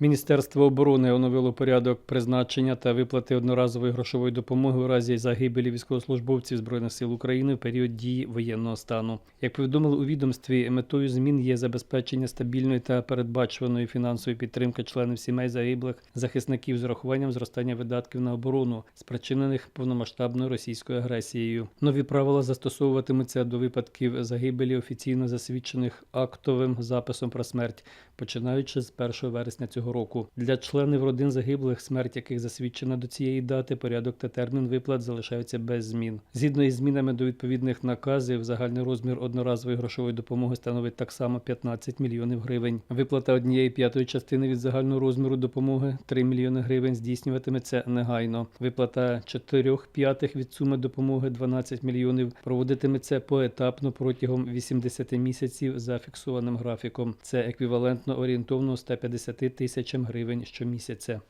Міністерство оборони оновило порядок призначення та виплати одноразової грошової допомоги у разі загибелі військовослужбовців збройних сил України в період дії воєнного стану. Як повідомили у відомстві, метою змін є забезпечення стабільної та передбачуваної фінансової підтримки членів сімей загиблих захисників з урахуванням зростання видатків на оборону, спричинених повномасштабною російською агресією. Нові правила застосовуватимуться до випадків загибелі офіційно засвідчених актовим записом про смерть, починаючи з 1 вересня цього року. Для членів родин загиблих, смерть яких засвідчена до цієї дати, порядок та термін виплат залишаються без змін. Згідно із змінами до відповідних наказів, загальний розмір одноразової грошової допомоги становить так само 15 мільйонів гривень. Виплата однієї п'ятої частини від загального розміру допомоги 3 мільйони гривень здійснюватиметься негайно. Виплата 4 п'ятих від суми допомоги 12 мільйонів проводитиметься поетапно протягом 80 місяців за фіксованим графіком. Це еквівалентно орієнтовно 150 тисячам гривень щомісяця.